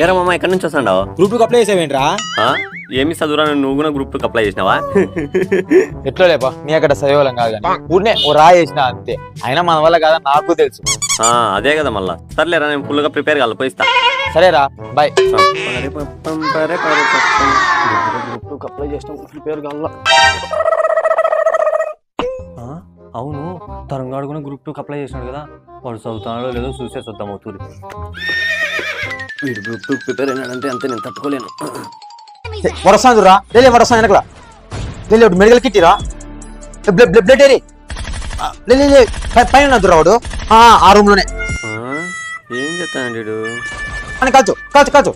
ఎరా మామ ఎక్కడి నుంచి వస్తాండావు గ్రూప్ టూకి అప్లై చేసావేంట్రా? ఆ? ఏమి చదువురా నువ్వు కూడా గ్రూప్ టూకి అప్లై చేసినావా? ఎట్లా లేపా? నీ అక్కడ చదివేవాళ్ళం కాదు కానీ. ఊరినే ఓ రా చేసిన అంతే. అయినా మన వల్ల కాదా నాకు తెలుసు. ఆ, అదే కదా మళ్ళా. సర్లేరా నేను ఫుల్గా ప్రిపేర్ కాలి పోయిస్తా. సరేరా బాయ్. అప్లై చేసినాం ప్రిపేర్ కావాలా అవును తరంగాడు కూడా గ్రూప్ టూకి అప్లై చేసినాడు కదా. వాడు చదువుతున్నాడో లేదో చూసేసి వద్దాం అవుతుంది వీడు గ్రూప్ టూ ప్రిపేర్ అయినాడంటే అంతే నేను తట్టుకోలేను. వరసాను రా లేలే వరసాను వెనకలా. లేలే మెడికల్ కిట్ రా బ్లడ్ ఏరి. పైన రావుడు ఆ ఆ రూమ్లోనే. ఆ? ఏం చెప్తానండి అని కాల్చు కాల్చు కాల్చు.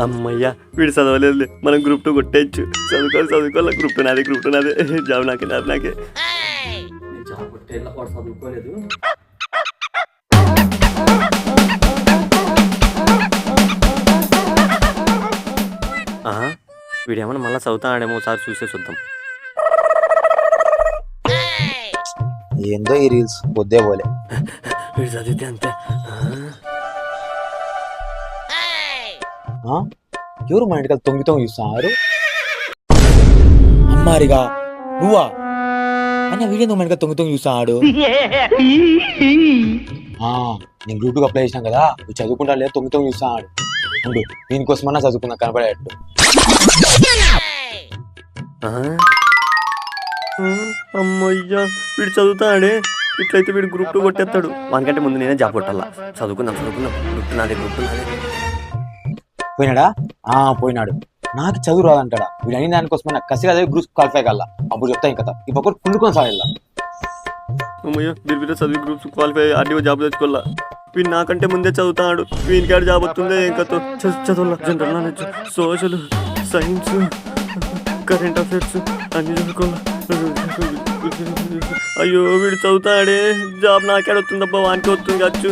అమ్మయ్యా వీడు చదవలేదు మనం గ్రూప్ టూ కొట్టేయచ్చు. చదువుకోవాలి చదువుకోవాలి. గ్రూప్ టూ నాదే గ్రూప్ టూ నాదే. జాబ్ నాకే నాకే. జాబ్ కొట్టేలా వాడు చదువుకోలేదు. వీడేమన్నా మళ్ళీ చదువుతాడేమో ఒకసారి చూసే చూద్దాం. ఏందో ఈ రీల్స్ పొద్దే పోలే. వీడు చదివితే అంతే? ఎవరు మా ఇంటికి తొంగి తొంగి చూస్తున్నారు? అమ్మారిగా నువ్వా? అన్న వీడియో ఇంటికి తొంగి తొంగి ఆ, నేను గ్రూప్ టూకి అప్లై చేసినాం కదా నువ్వు చదువుకుంటా లేదు తొంగి తొంగి చూస్తున్నాడు ఉండు దీనికోసమన్నా చదువుకున్నా? ఆ, అమ్మయ్యా వీడు చదువుతాడే? ఇట్లయితే వీడు గ్రూప్ టూ కొట్టేస్తాడు. వానికంటే ముందు నేనే జాబ్ కొట్టాలా? చదువుకుందాం చదువుకుందాం. గ్రూప్ నాదే గ్రూప్ నాదే. పోయినాడా? ఆ పోయినాడు. నాకు చదువు రాదంటాడా? వీడు అయిన దానికోసమన్నా కసిగా అదే గ్రూప్ క్వాలిఫై కల్లా అప్పుడు చెప్తా ఇంకా ఈ పక్కన కుళ్ళుకొని సాగిల్లా. చదివి గ్రూప్స్ క్వాలిఫై ఆర్డీఓ జాబ్ తెచ్చుకోవాలా వీడు నాకంటే ముందే చదువుతాడు వీనికాడ జాబ్ వస్తుందే ఇంకా చదువులా. General knowledge social science current affairs అన్ని చదువుకోవాలా అయ్యో వీడు చదువుతాడే. జాబ్ నాకే వస్తుందబ్బా వానికి వస్తుంది కావచ్చు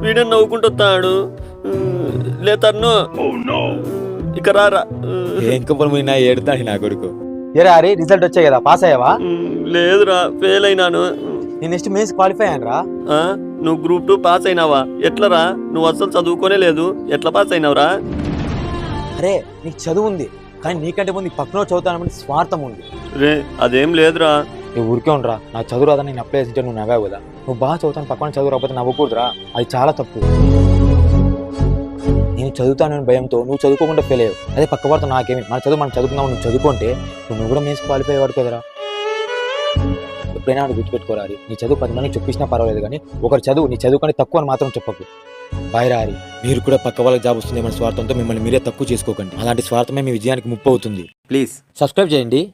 వీడే నవ్వుకుంటూ వస్తాడు లే తన్ను. ఇక రారా. ఇంకా పోయినా ఏడుతాడు నా కొడుకు. ఏరా అరే రిజల్ట్ వచ్చాయి కదా పాస్ అయ్యావా? లేదురా ఫెయిల్ అయినాను. నేను నెక్స్ట్ మెయిన్స్ క్వాలిఫై అయ్యాను ఆ? నువ్వు గ్రూప్ టూ పాస్ అయినావా? ఎట్లరా? నువ్వు అస్సలు చదువుకోనే లేదు. ఎట్లా పాస్ అయినావురా? అరే నీకు చదువు ఉంది. కానీ నీకంటే ముందు నీ పక్కన చదువుతానని స్వార్థం ఉంది. రే అదేం లేదురా. నువ్వు ఊరికే ఉండరా నాకు చదువు రాదని నేను అప్లై చేసింటే నువ్వు నవ్వావు కదా. నువ్వు బాగా చదువుతాను పక్కన చదువు రాకపోతే నవ్వకూడదురా. అది చాలా తప్పు. నేను చదువుతానని భయంతో నువ్వు చదువుకోకుండా ఫెయిల్ అయ్యావు. అదే పక్క వారితో నాకేమి మన చదువు మనం చదువుకున్నావు నువ్వు చదువుకుంటే నువ్వు కూడా మీన్స్ క్వాలిఫై అయ్యేవాడు కదరా. ఎప్పుడైనా గుర్తుపెట్టుకోరాలి నీ చదువు పది మందికి చెప్పినా పర్వాలేదు కానీ ఒకరి చదువు నీ చదువుకొని తక్కువ అని మాత్రం చెప్పకు. బాయ్ రారి మీరు కూడా పక్క వాళ్ళకి జాబ్ వస్తుంది మన స్వార్థంతో మిమ్మల్ని మీరే తక్కువ చేసుకోకండి. అలాంటి స్వార్థమే మీ విజయానికి ముప్పు అవుతుంది. ప్లీజ్. సబ్స్క్రైబ్ చేయండి.